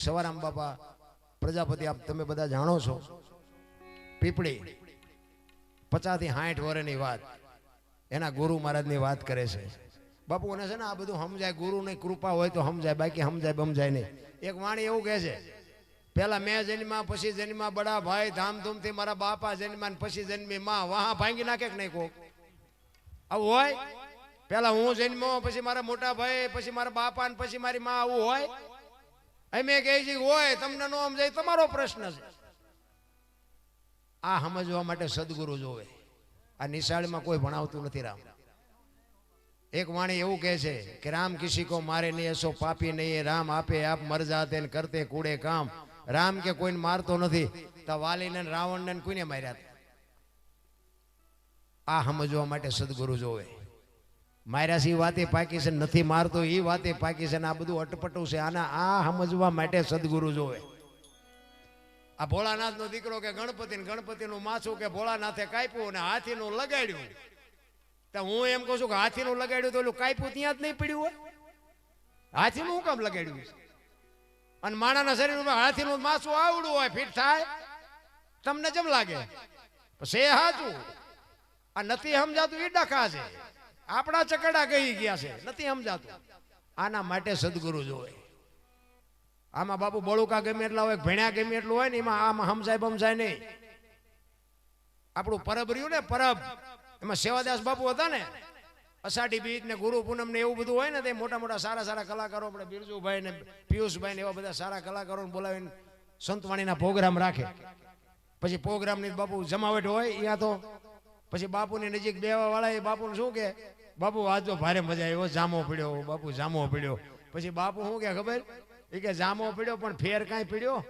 સવારામ બાપા, પ્રજાપતિ, આપ તમે બધા જાણો છો. પીપળી પચાસથી સાઠ વર્ષની વાત. એના ગુરુ મહારાજની વાત કરે છે. બાપુ એને છે ને આ બધું સમજાય, ગુરુની કૃપા હોય તો સમજાય, બાકી સમજાય બમજાય નહીં. એક વાણી એવું કહે છે પેલા મેં જન્મા પછી જન્મા બડા ભાઈ, ધામધૂમથી મારા બાપા જન્મા પછી જન્મી માં. વાહ ભાંગી નાખે કે નહીં કોક? આવું હોય? પેલા હું જન્મો પછી મારા મોટા ભાઈ, પછી મારા બાપા ને પછી મારી માં આવું હોય? અમે કહે છે હોય તમને નો સમજાય, તમારો પ્રશ્ન છે. આ સમજવા માટે સદગુરુ જોવે. આ નિશાળમાં કોઈ ભણાવતું નથી રામ. એક વાણી એવું કહે છે કે, રામ કિસી કો મારે નહીં એસો પાપી નહીં રામ આપે, આપ મરજા જાતે ને કરતે કૂડે કામ. રામ કે, કોઈને મારતો નથી. તો વાલીને રાવણને કોઈને માર્યા આ સમજવા માટે સદગુરુ જોવે. માર્યા છે વાતે પાકી નથી મારતો એ વાતે પાકી આ બધું અટપટું છે. આના આ સમજવા માટે સદગુરુ જોવે. આ ભોળાનાથ નો દીકરો કે ગણપતિ ને ગણપતિ નું માથું કે ભોળાનાથે કાપ્યું અને હાથી નું લગાડ્યું હું એમ કહું છું કે હાથી નું લગાડ્યું તો ઓલું કાપ્યું ત્યાં જ નહીં પડ્યું હોય. હાથી નું કામ લગાડ્યું અને માણાના શરીરમાં હાથી નું માછું આવડું હોય, ફિટ થાય. તમને જેમ લાગે. છે હાચું આ નથી સમજાતું એ ડખા છે આપણા ચકડા કહી ગયા છે. નથી સમજાતું. આના માટે સદગુરુ જોવે. આમાં બાપુ બળુકા ગમે એટલા હોય, ભણ્યા ગમે એટલું હોય ને, એમાં આમાં સમજાય બમજાય નહીં. આપણું પરબ રહ્યું ને, પરબ. એમાં સેવાદાસ બાપુ હતા ને, અષાઢી બીજ ને ગુરુ પૂનમ ને એવું બધું હોય ને, તે મોટા મોટા સારા સારા કલાકારો, આપણે બિરજુભાઈ ને પિયુષભાઈ ને એવા બધા સારા કલાકારોને બોલાવીને સંતવાણીના પ્રોગ્રામ રાખે. પછી પ્રોગ્રામની બાપુ જમાવટ હોય અહીંયા તો પછી બાપુની નજીક બેવા વાળા એ બાપુને શું કે? બાપુ, આ તો ભારે મજા આવ્યો જામો પડ્યો. બાપુ, જામો પીડ્યો. પછી બાપુ શું કે ખબર? એ કે, જામો પીડ્યો, પણ ફેર કાંઈ પીડ્યો?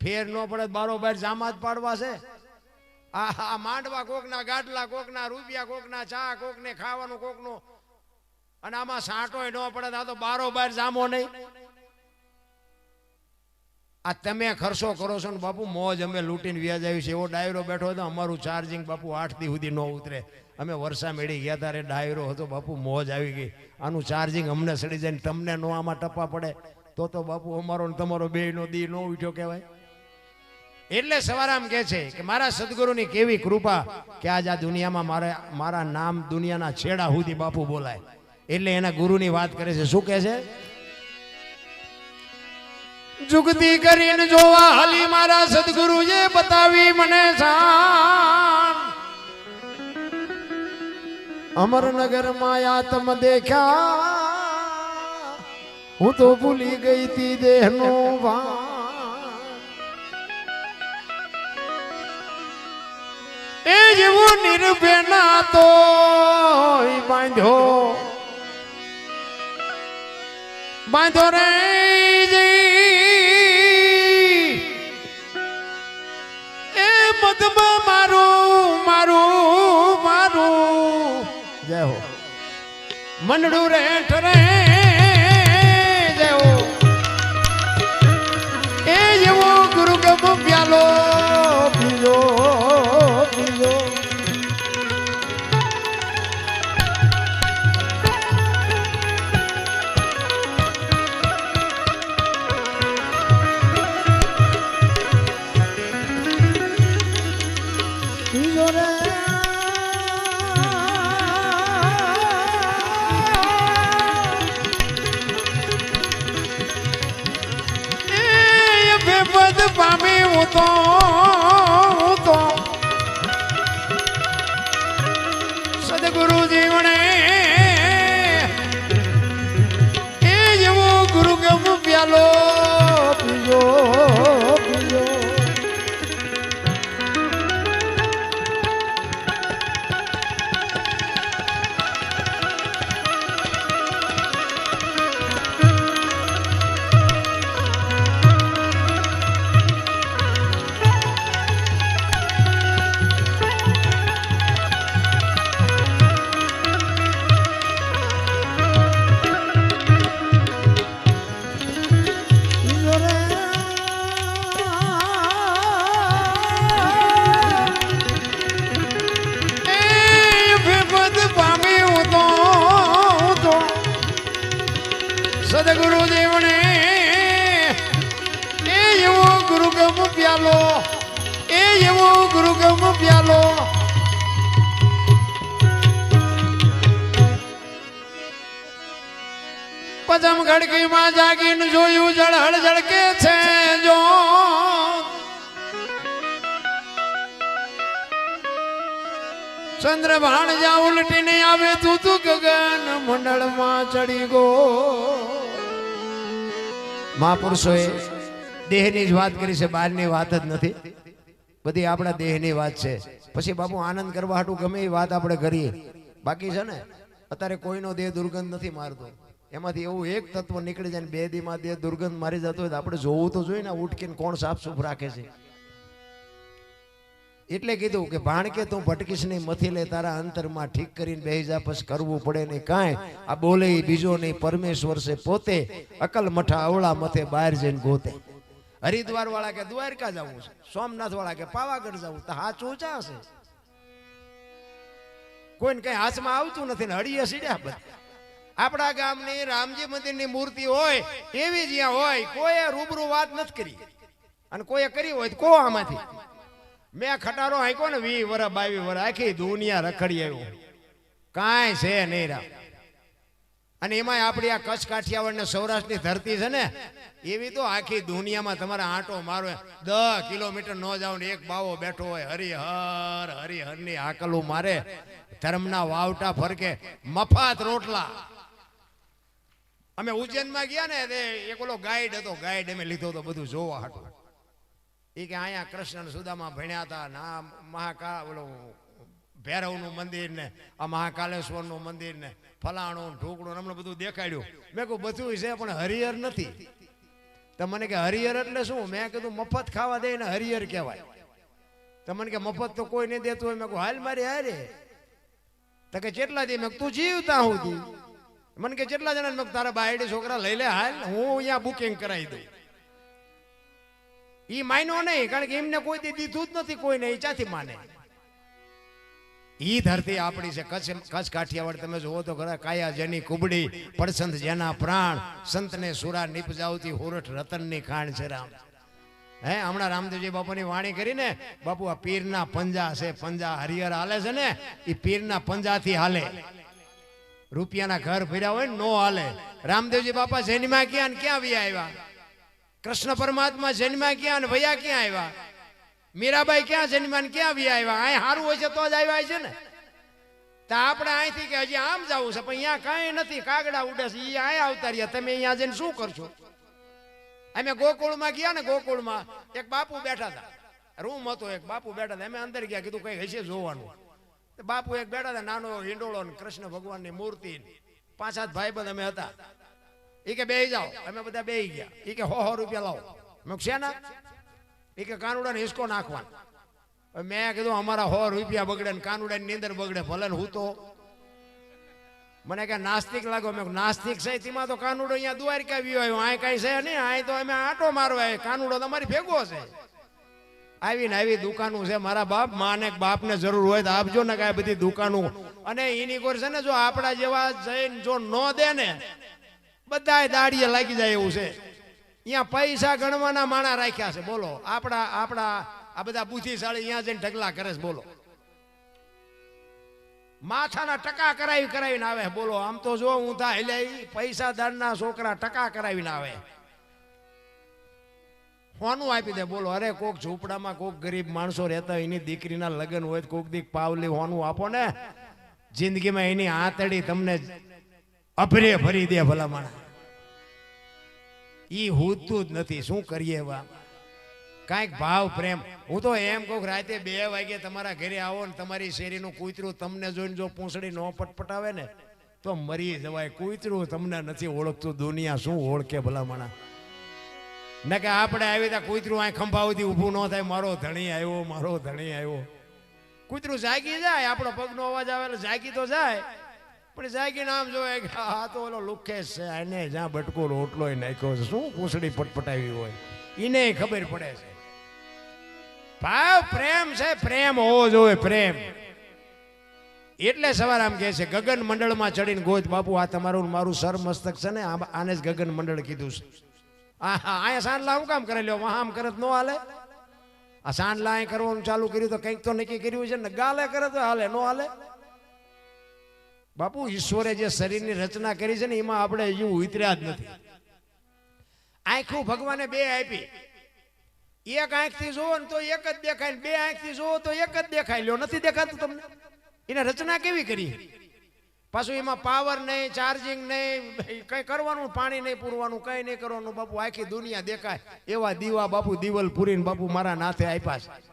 ફેર ન પડે બારોબાર જામા જ પાડવા છે. આ માંડવા કોકના, ગાટલા કોકના, રૂપિયા કોકના, ચા કોકને, ખાવાનું કોકનું. અને આમાં સાંટોય ન પડે આ તો બારોબાર જામો નહીં. આ તમે ખર્ચો કરો છો ને બાપુ, મોજ અમે લૂંટીને વ્યાજ આવી છે. એવો ડાયરો બેઠો હતો, અમારું ચાર્જિંગ બાપુ આઠ દી સુધી ન ઉતરે. અમે વર્ષા મેળી ગયા ત્યારે ડાયરો હતો બાપુ, મોજ આવી ગઈ. આનું ચાર્જિંગ અમને સડી જાય તમને નો આમાં ટપા પડે. તો તો બાપુ અમારો ને તમારો બે નો દી નો ઉઠ્યો કહેવાય. એટલે સવારામ કે છે કે મારા સદગુરુની કેવી કૃપા કે આજ આ દુનિયામાં મારે, મારા નામ દુનિયાના છેડા સુધી બાપુ બોલાય. એટલે એના ગુરુની વાત કરે છે. શું કહે છે? જુગતી કરીને જોવા હાલી મારા સદગુરુએ બતાવી મને શાન અમરનગરમાં આત્મ દેખ્યા હું તો ભૂલી ગઈ તી દેહનો ભાન એ જેવો નિર્ભેના તો બાંધ્યો બાંધો રે મંડળું રે ઠરે. જય હો એ જેવો ગુરુ ગમ પ્યાલો પીજો ગુરુગમ પ્યાલો. પદમ ઘડકીમાં જાગીને જોયું જળહળ જળકે છે જો. ચંદ્ર ભાણ જા ઉલટીને આવે તું તું ગગન મંડળમાં ચડી ગો. મહાપુરુષોએ દેહની જ વાત કરી છે, બહારની વાત જ નથી. બધી આપણા દેહની વાત છે. પછી બાપુ આનંદ કરવા હાટું ગમે એ વાત આપણે કરીએ. બાકી છે ને, અત્યારે કોઈનો દેહ દુર્ગંધ નથી મારતો. એમાંથી એવું એક તત્વ નીકળી જાય બે દીમાં દેહ દુર્ગંધ મારી જતો હોય આપણે જોવું તો જોઈએ ને ઉઠકીને કોણ સાફ સુફ રાખે છે. એટલે કીધું કે ભાણકે તું ભટકીશ નહીં મથી લે, તારા અંતરમાં ઠીક કરીને બે જાપસ કરવું પડે નહીં કાંઈ. આ બોલે બીજો નહીં, પરમેશ્વર છે પોતે અકલ મઠા અવળા મથે બહાર જઈને ગોતે. હરિદ્વાર વાળા કે દ્વારકા જવું છે સોમનાથ વાળા કે પાવાગઢ જવું, તો હાચું હશે. કોઈને કઈ હાથમાં આવતું નથી ને હળીએ સીડ્યા બધા. આપણા ગામની રામજી મંદિરની મૂર્તિ હોય, એવી જ્યાં હોય, કોઈએ રૂબરૂ વાત નથી કરી. અને કોઈએ કરી હોય તો કો આમાંથી. મેં ખટારો હાંક્યો ને વી વર બાવી વર આખી દુનિયા રખડી આવ્યું. કાંઈ છે નહીં રામ. અને એમાંય આપણી આ કચ્છ કાઠિયાવાડ ને સૌરાષ્ટ્રની ધરતી છે ને, એવી તો આખી દુનિયામાં તમારે આંટો મારો દસ કિલોમીટર ન જાવ ને એક બાવો બેઠો હોય, હરિહર, હરિહરની આકલું મારે, ધર્મના વાવટા ફરકે, મફાત રોટલા. અમે ઉજ્જૈનમાં ગયા ને, તે એક ઓલો ગાઈડ હતો ગાઈડ અમે લીધો તો બધું જોવા હાટું. એ કે અહીંયા કૃષ્ણ સુદામા ભણ્યા હતા ના મહાકા, ઓલો ભૈરવનું મંદિર ને, આ મહાકાલેશ્વરનું મંદિર ને, ફલાણું, ઢોકળું હમણાં બધું દેખાડ્યું. મેં કહું બધું છે, પણ હરિહર નથી. તો મને કે, હરિહર એટલે શું? મેં કીધું, મફત ખાવા દે ને હરિહર કહેવાય. તો મને કે, મફત તો કોઈ નહીં દેતું. હોય મેં કહું હાલ મારી હારે તો કે, કેટલા દી? મેં તું જીવતા હું તું. મને કે, કેટલા જણા? મેં તારા બાયડી છોકરા લઈ લે, હાલ, હું અહીંયા બુકિંગ કરાવી દઉં. એ માયનો નહીં, કારણ કે એમને કોઈ દીધું જ નથી, કોઈને એ ચાથી માને? ઈ ધરતી આપણી છે. કચ્છ કચ્છ કાઠિયાવાડ તમે જોવો તો ખરા કાયા જેની કુબડી પડસંત જેના પ્રાણ, સંતને સુરા નિપજાવતી હોરઠ રતનની ખાણ છે રામ. હે, હમણાં રામદેવજી બાપુની વાણી કરીને બાપુ આ પીરના પંજા છે, પંજા હરિહર હાલે છે ને એ પીરના પંજાથી હાલે. રૂપિયાના ઘર ફર્યા હોય ને હાલે. રામદેવજી બાપા જૈનમાં ક્યાં ક્યાં વી આવ્યા? કૃષ્ણ પરમાત્મા જન્મ્યા ક્યાં ભૈયા ક્યાં આવ્યા? મીરાબાઈ ક્યાં છે ને ક્યાં વી આવ્યા? અહીં સારું હોય છે તો જ આવ્યા છે ને. તો આપણે અહીંથી કે હજી આમ જવું છે, પણ અહીંયા કાંઈ નથી. કાગડા ઉડે છે એ અહીંયા આવતા રહ્યા. તમે અહીંયા જઈને શું કરશો? અમે ગોકુળમાં ગયા ને, ગોકુળમાં એક બાપુ બેઠા હતા. રૂમ હતો એક, બાપુ બેઠા હતા. અમે અંદર ગયા, કીધું કઈ હશે જોવાનું. બાપુ એક બેઠા હતા, નાનો હિંડોળો ને કૃષ્ણ ભગવાનની મૂર્તિ પાંચ સાત ભાઈ બંધ અમે હતા. એ કે બે જાઓ. અમે બધા બે ગયા. એ કે હો હો રૂપિયા લાવો. મેં શેના? એ કે કાનુડા ને હિસકો નાખવાનો મેં કીધું અમારા હો રૂપિયા બગડે ને કાનુડા નીંદર બગડે, ભલે હું તો. મને કે નાસ્તિક લાગો? મેં નાસ્તિક છે? તેમાં તો કાનુડો અહીંયા દ્વારકા વ્યો આવ્યો. આ કઈ છે નહીં? આ તો અમે આટો મારવા કાનુડો તમારી ભેગો છે. આવીને આવી દુકાનો છે. મારા બાપ માને બાપને જરૂર હોય તો આપજો ને કાંઈ બધી દુકાનો. અને એની કોર છે ને, જો આપણા જેવા જઈને જો ન દે ને બધા દાડીએ લાગી જાય એવું છે. અહીંયા પૈસા ગણવાના માણા રાખ્યા છે બોલો. આપણા આપણા આ બધા બુદ્ધિશાળી અહીંયા જઈને ઢગલા કરે છે બોલો. માથાના ટકા કરાવી કરાવીને આવે બોલો. આમ તો જો હું તા ઈ પૈસાદારના છોકરા ટકા કરાવીને આવે. ફોનું આપી દે બોલો. અરે કોક ઝૂંપડામાં કોક ગરીબ માણસો રહેતા હોય, એની દીકરીના લગ્ન હોય કોક દીક પાવલી હોનું આપો ને. જિંદગીમાં એની આંતળી તમને અભરે ભરી દે ભલા માણા. ઈ હુતું જ નથી. શું કરીએ વા કાંઈક ભાવ, પ્રેમ. હું તો એમ કહું રાતે બે વાગે તમારા ઘરે આવો ને તમારી શેરીનું કૂતરું તમને જોઈને જો પૂંછડી ન પટપટાવે ને, તો મરી જવાય. કૂતરું તમને નથી ઓળખતું. દુનિયા શું ઓળખે ભલા માણા ને કે આપણે આવી ત્યાં કૂતરું અહીં ખંભા સુધી ઊભું ન થાય. મારો ધણી આવ્યો, મારો ધણી આવ્યો. કૂતરું જાગી જાય, આપણો પગનો અવાજ આવે એટલે જાગી તો જાય. પણ જાગીને આમ જોવે કે આ તો ઓલો લુખેશ છે, એને જ્યાં બટકો રોટલો નાખ્યો છે. શું પૂછડી પટપટાવી હોય? એને ખબર પડે છે. ભાવ પ્રેમ છે, પ્રેમ હોવો જોઈએ, પ્રેમ. એટલે સવાર આમ કહે છે, ગગન મંડળમાં ચડીને ગોજ બાપુ, આ તમારું મારું સર મસ્તક છે ને આને જ ગગન મંડળ કીધું છે. આ અહીંયા સાંજલા હું કામ કરે લ્યો? આમ કરત નો હાલે? આ સાંડ અહીં કરવાનું ચાલુ કર્યું તો કંઈક તો નક્કી કર્યું છે ને, ગાલે કરે તો હાલે, નો હાલે? બાપુ, ઈશ્વરે જે શરીરની રચના કરી છે ને, એમાં આપણે હજુ ઉતર્યા જ નથી. આંખું ભગવાને બે આપી. એક આંખથી જુઓ ને તો એક જ દેખાય બે આંખથી જુઓ તો એક જ દેખાય. લ્યો, નથી દેખાતું તમને? એને રચના કેવી કરી? પાછું એમાં પાવર નહીં ચાર્જિંગ નહીં, કઈ કરવાનું, પાણી નહીં પૂરવાનું, કઈ નહીં કરવાનું. બાપુ, આખી દુનિયા દેખાય. એવા દીવા બાપુ, દિવલ પૂરીને બાપુ મારા નાથે આપ્યા છે.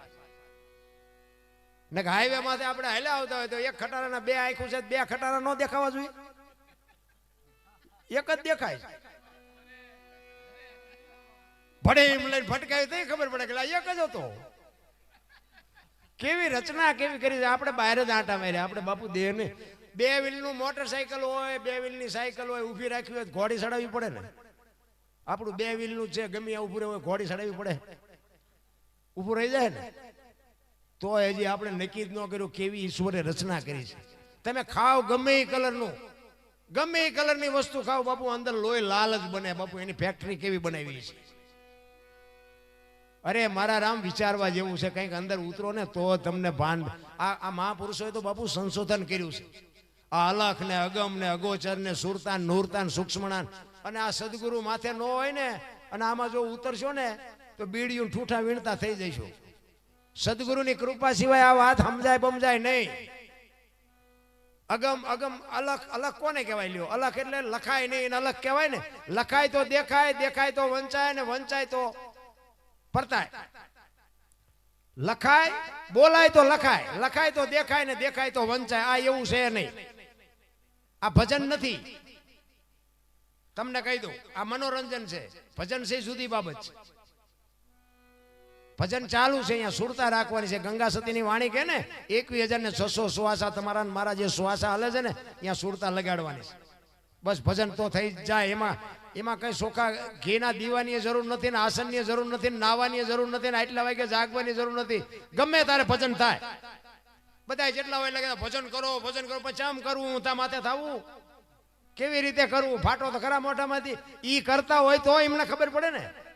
ને હાઈવે માંથી આપણે હાલ્યા આવતા હોય તો એક ખટારાના બે આંખું છે, બે ખટારા ન દેખાવા જોઈએ. એક જ દેખાય ભડે એમ લઈને ફટકાવી તો ખબર પડે કે એક જ હતો. કેવી રચના, કેવી કરી આપણે બહાર જ આંટા માર્યા, આપણે બાપુ દેહ ને. બે વ્હીલનું મોટરસાયકલ હોય, બે વ્હીલની સાયકલ હોય, ઊભી રાખવી હોય ઘોડી ચડાવવી પડે ને. આપણું બે વ્હીલનું છે, ગમે ઊભું હોય, ઘોડી ચડાવવી પડે. ઊભું રહી જાય ને. તો હજી આપણે નક્કી જ ન કર્યું, કેવી ઈશ્વરે રચના કરી છે. તમે ખાવ ગમે એ કલરનું. ગમે એ કલરની વસ્તુ ખાવ બાપુ, અંદર લોહી લાલ જ બને, બાપુ, એની ફેક્ટરી કેવી બનાવી છે. અરે, મારા રામ વિચારવા જેવું છે, કંઈક અંદર ઉતરો ને તો તમને ભાન આ આ મહાપુરુષોએ તો બાપુ સંશોધન કર્યું છે. આ અલખ ને અગમ ને અગોચર ને સુરતાન, નૂરતાન, સૂક્ષ્મણાન. અને આ સદગુરુ માથે ન હોય ને, અને આમાં જો ઉતરશો ને, તો બીડીયું ઠૂઠા વીણતા થઈ જઈશું સદગુરુની કૃપા સિવાય આ વાત સમજાય બમજાય નહીં. અગમ અગમ, અલખ અલખ કોને કહેવાય લ્યો? અલખ એટલે લખાય નહીં અલગ કહેવાય ને? લખાય તો દેખાય દેખાય તો વંચાય ને વંચાય તો પરતાય. લખાય, બોલાય તો લખાય લખાય તો દેખાય ને દેખાય તો વંચાય, આ એવું છે નહીં. આ ભજન નથી. તમને કહી દઉં, આ મનોરંજન છે. ભજન છે જુદી બાબત છે. ભજન ચાલુ છે, અહીંયા સુરતા રાખવાની છે. ગંગા સતીની વાણી કે ને, એકવીસ હજાર ને છસો સુવાસા તમારા મારા જે સુવાસા હાલે છે ને ત્યાં સુરતા લગાડવાની છે. બસ ભજન તો થઈ જાય. એમાં એમાં કઈ સોખા ઘીના દીવાની જરૂર નથી ને આસનની જરૂર નથી ને નાવાની જરૂર નથી ને આટલા વાગે જાગવાની જરૂર નથી. ગમે તારે ભજન થાય. બધા જેટલા હોય એટલે ભજન કરો ભજન કરો, પછી આમ કરવું તા માથે થવું? કેવી રીતે કરવું? ફાટો તો ખરા મોઢામાંથી. ઈ કરતા હોય તો એમને ખબર પડે ને.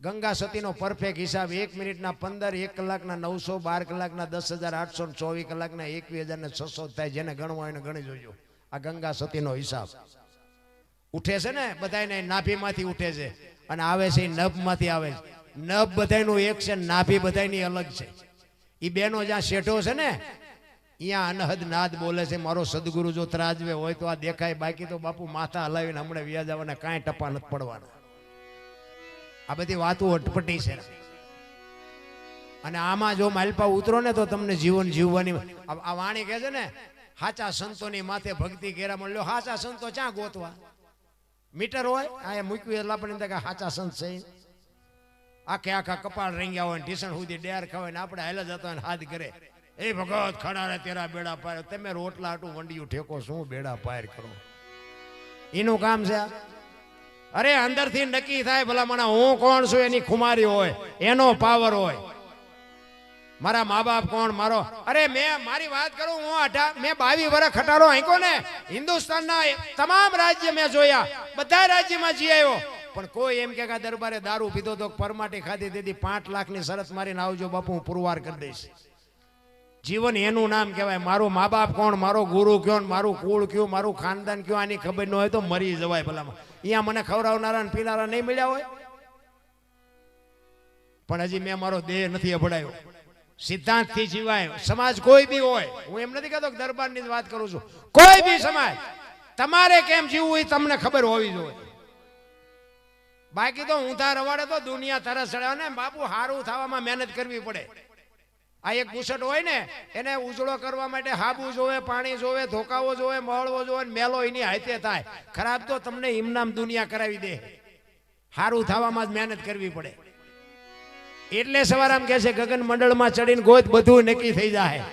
ગંગા સતીનો પરફેક્ટ હિસાબ એક મિનિટના પંદર, એક કલાકના નવસો, બાર કલાકના દસ હજાર, આઠસો ચોવીસ કલાકના એકવીસ હજાર ને છસો થાય. જેને ગણવા એને ગણી જોજો. આ ગંગા સતીનો હિસાબ. ઉઠે છે ને? બધાને નાભીમાંથી ઉઠે છે. અને આવે છે એ નભમાંથી આવે છે. નભ બધાયનું એક છે, નાભી બધાયની અલગ છે. એ બેનો જ્યાં શેઠો છે ને અહીંયા અનહદ નાદ બોલે છે, મારો સદગુરુ જો ત્રાજવે હોય તો આ દેખાય, બાકી તો બાપુ માથા હલાવીને હમણાં વ્યાજ આવવાના કાંઈ ટપા નથી પડવાના. આ બધી વાતો અટપટી છે. અને આમાં જો માલપા ઉતરો ને તો તમને જીવન જીવવાની આ વાણી કહે છે ને હાચા સંતોની માથે ભક્તિ ઘેરા મળ્યો હાચા સંતો ક્યાં ગોતવા? મીટર હોય? આ મૂક્યું એટલે આપણને કે હાચા સંત છે. આખે આખા કપાળ રંગ્યા હોય ઢીસણ સુધી ડેર ખાવે ને આપણે હેલા જતો હોય હાથ કરે એ ભગત, ખડા રે તેરા બેડા પાર. તમે રોટલા હાટું વંડિયું ઠેકો, શું બેડા પાર કરો? એનું કામ છે અરે, અંદરથી નક્કી થાય ભલા મને હું કોણ છું, એની ખુમારી હોય, એનો પાવર હોય. મારા મા બાપ કોણ, મારો? અરે, મેં મારી વાત કરું, હું અઢાર મેં બાવીસ વર્ષ ખટારો આંકો ને, હિન્દુસ્તાનના તમામ રાજ્ય મેં જોયા બધા રાજ્યમાં જી આવ્યો. પણ કોઈ એમ કે કે દરબારે દારૂ પીધો તો પરમાટી ખાધી, દીધી, પાંચ લાખની શરત મારીને આવજો બાપુ, હું પુરવાર કરી દઈશ. જીવન એનું નામ કહેવાય. મારું મા બાપ કોણ, મારો ગુરુ કયો મારું કુળ કયું, મારું ખાનદાન કયું, આની ખબર ન હોય તો મરી જવાય ભલામાં અહીંયા મને ખવડાવનારા પીનારા નહીં મળ્યા હોય. પણ હજી મેં મારો દેહ નથી અભડાયો. સિદ્ધાંતથી જીવાય. સમાજ કોઈ બી હોય, હું એમ નથી કહેતો કે દરબારની વાત કરું છું. કોઈ બી સમાજ, તમારે કેમ જીવવું એ તમને ખબર હોવી જોઈએ. બાકી તો ઊંધા રવાડે તો દુનિયા તરસ ચડાવે ને બાપુ સારું થવામાં મહેનત કરવી પડે. આ એક બુસટ હોય ને, એને ઉજળો કરવા માટે હાબુ જોવે, પાણી જોવે, ધોકાવો જોવે મળવો જોવે મેલો એની હાથે થાય. ખરાબ તો તમને ઇમનામ દુનિયા કરાવી દે. સારું થવામાં જ મહેનત કરવી પડે. એટલે સવારામ કહે છે, ગગન મંડળમાં ચડીને ગોત, બધું નક્કી થઈ જાય.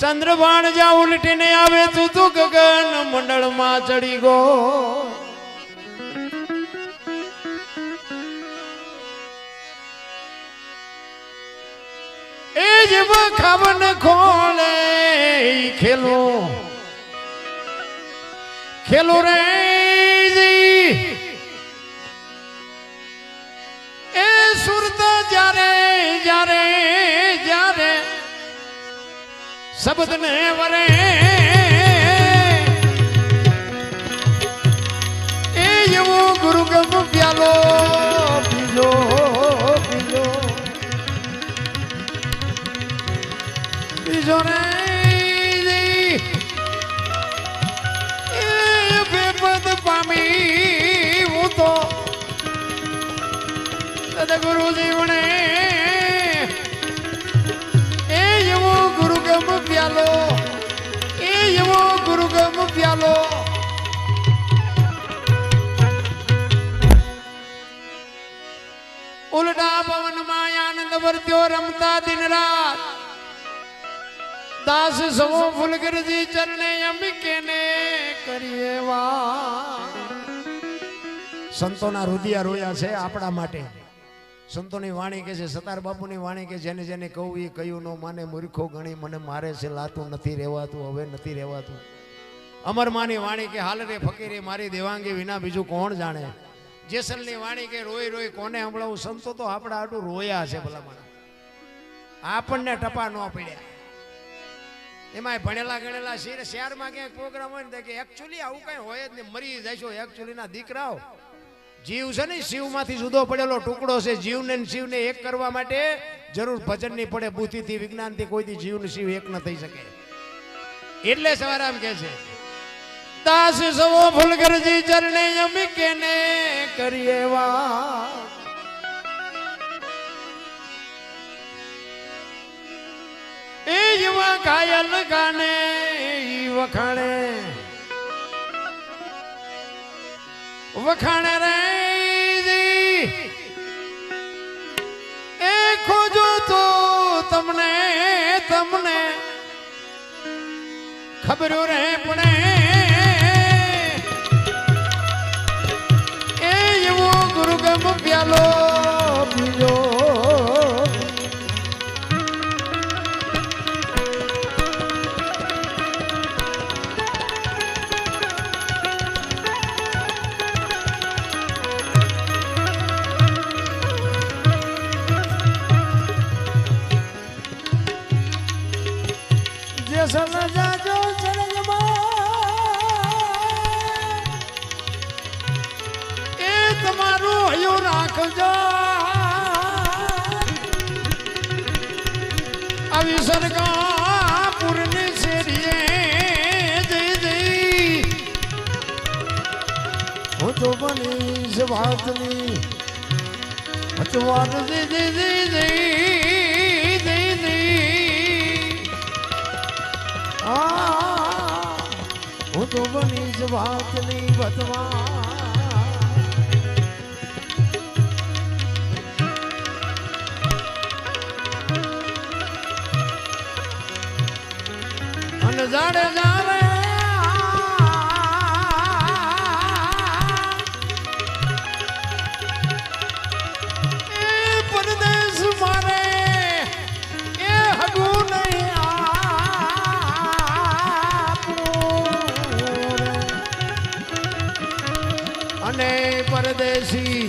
ચંદ્રભાણ જ્યાં ઉલટીને આવે, તું તું ગગન મંડળમાં ચડી ગો. જ બખાવન ખોલે ખેલો. ખેલો રે એ સુરત જ્યારે જ્યારે જ્યારે શબ્દને વરે. એ એવો ગુરુ ગમ પ્યાલો. પામી હું તો સદગુરુ જીવણે એ એવો ગુરુગમ પ્યાલો, એ એવો ગુરુગમ પ્યાલો. ઉલટા પવનમાં આનંદ વર્ત્યો રમતા દિન રાત. દાસ સમો ફુલગરજી ચરણે અંબિકે ને કરીએ વા સંતોના રુદિયા રોયા છે આપણા માટે. સંતોની વાણી કે છે, સતાર બાપુની વાણી કે જેને જેને કહું એ કયું નો માને, મૂર્ખો ગણી મને મારે છે, લાતું નથી રહેવાતું, હવે નથી રહેવાતું. અમર માની વાણી કે, હાલ રે ફકીરે મારી દેવાંગી વિના બીજું કોણ જાણે? જેસલની વાણી કે, રોઈ રોઈ કોને હમણાં? સંતો તો આપણા આટલું રોયા છે ભલામણ. આપણને ટપા ન પડ્યા. એમાં ભણેલા ગણેલા શિર શહેરમાં ક્યાંક પ્રોગ્રામ હોય ને કે એકચ્યુઅલી આવું કઈ હોય જ નહીં, મરી જાય એકચ્યુઅલી ના દીકરાઓ. જીવ છે ને, શિવમાંથી જુદો પડેલો ટુકડો છે. જીવને ને શિવને એક કરવા માટે જરૂર ભજનની પડે. બુદ્ધિથી, વિજ્ઞાનથી જીવ ને શિવ એક ન થઈ શકે. એટલે સવારામ કે છે, દાસ સવો ફુલગરજી ચરણે અમે કેને કરીએ વા એ યુવા કાયલ ગાને વખાણે. વખાણે રે એ ખોજો તો તમને તમને ખબર રે પણ એ એવો ગુરુગમ પ્યાલો અચવાટ જઈ જઈ જઈ જઈ જઈ જઈ આ હું તો બનીશ વાતની બતવા અને જાડે જાડે એ Jai